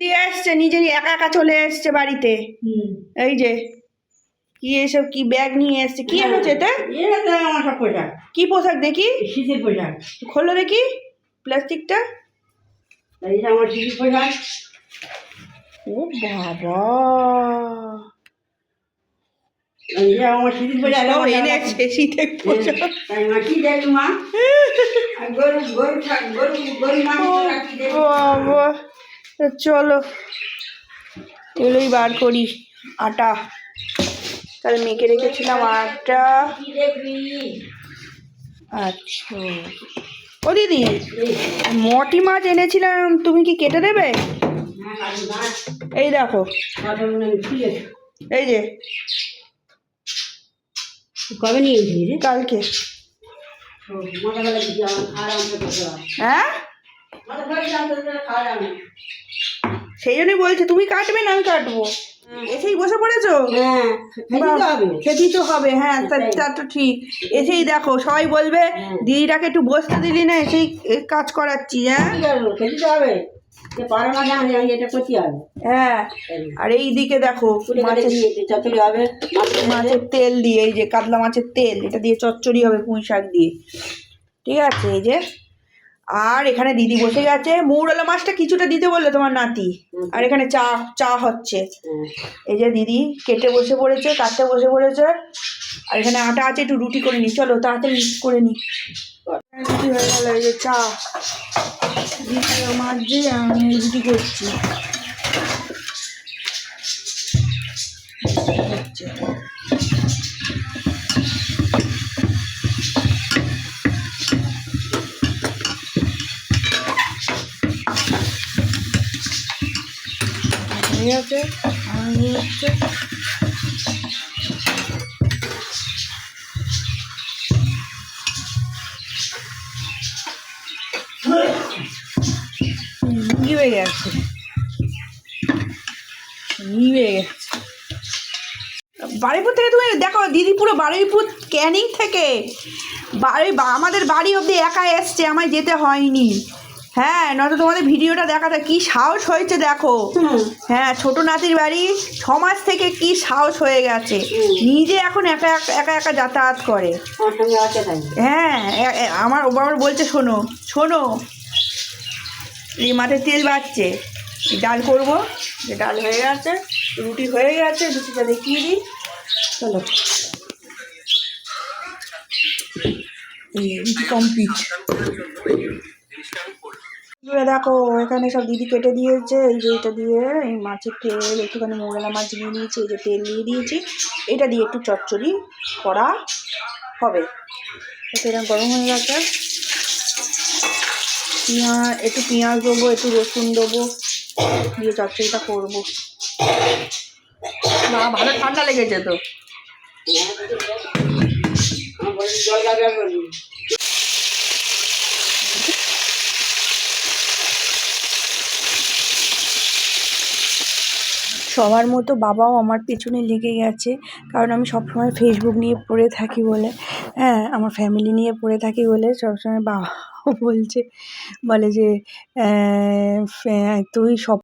দিদি এসছে নিজেই একা একা চলে এসছে বাড়িতে। এই যে কি এসব কি ব্যাগ নিয়ে এসছে কি এনেছে এটা? পোশাক। কি পোশাক দেখি? শীতের পোশাক। খোলো দেখি প্লাস্টিকটা। এই যে আমার শীতের পোশাক। ও বাবা। এই যে আমার শীতের পোশাক এনেছে শীতের পোশাক। তাই মা কি দেখি মা? গরু গরু গরু গরু মাংস রাখি দেখি বাবা চলো এগুলোই বার করি আটা। তাহলে মেখে রেখেছিলাম আটা। আচ্ছা। ও দিদি মটি মাছ এনেছিলাম তুমি কি কেটে দেবে? এই দেখো। এই যে। কবে নিয়ে কালকে। হ্যাঁ? সেই জন্যই বলছে তুমি কাটবে না আমি কাটবো। এসেই বসে পড়েছো? হ্যাঁ খেতেই তো হবে হ্যাঁ তা তো ঠিক। এসেই দেখো সবাই বলবে হ্যাঁ। দিদিটাকে একটু বসতে দিলি না এসেই কাজ করাচ্ছি হ্যাঁ? খেতে হবে হ্যাঁ। আর এই দিকে দেখো মাছের তেল দিয়ে এই যে কাতলা মাছের তেল এটা দিয়ে চচ্চড়ি হবে পুঁই শাক দিয়ে। ঠিক আছে এই যে আর এখানে দিদি বসে গেছে। মৌরলা মাছটা কিছুটা দিতে বলল তোমার নাতি। আর এখানে চা চা হচ্ছে। এই যে দিদি কেটে বসে পড়েছে, কাটতে বসে পড়েছে। আর এখানে আটা আছে, একটু রুটি করে নি। চলো তাড়াতাড়ি মিক্স করে নি। রুটি হয়ে গেল, এই যে চা। দিদি মাছ দিয়ে আমি রুটি করছি। আমি হচ্ছে। গেছে। গেছে। বারুইপুর থেকে তুমি দেখো, দিদি পুরো বারুইপুর ক্যানিং থেকে। বাড়ি আমাদের বাড়ি অবধি একা এসছে, আমায় যেতে হয়নি। হ্যাঁ নয়তো তোমাদের ভিডিওটা দেখাতে কি সাহস হয়েছে দেখো। হ্যাঁ ছোট নাতির বাড়ি সমাজ থেকে কি সাহস হয়ে গেছে। নিজে এখন একা একা- একা একা যাতায়াত করে। হ্যাঁ আমার বাবার বলছে শোনো শোনো। এই মাঠে তেল বাড়ছে। ডাল করব। যে ডাল হয়ে গেছে রুটি হয়ে গেছে রুটিটা দেখিয়ে দিই। চলো। রুটি কমপ্লিট দেখো, এখানে সব দিদি কেটে দিয়েছে, এই যে এটা দিয়ে এই মাছের তেল, একটুখানি মোগলা মাছ নিয়ে নিয়েছি এই যে তেল দিয়ে দিয়েছি। এটা দিয়ে একটু চচ্চড়ি করা হবে। এটা এরকম গরম হয়ে গেছে। পেঁয়াজ একটু পেঁয়াজ দেবো, একটু রসুন দেবো, দিয়ে চচ্চড়িটা করব। না ভালো ঠান্ডা লেগেছে তো। জল সবার মতো বাবাও আমার পেছনে লেগে গেছে। কারণ আমি সবসময় ফেসবুক নিয়ে পড়ে থাকি বলে। হ্যাঁ আমার ফ্যামিলি নিয়ে পড়ে থাকি বলে সবসময় বাবাও বলছে, বলে যে তুই সব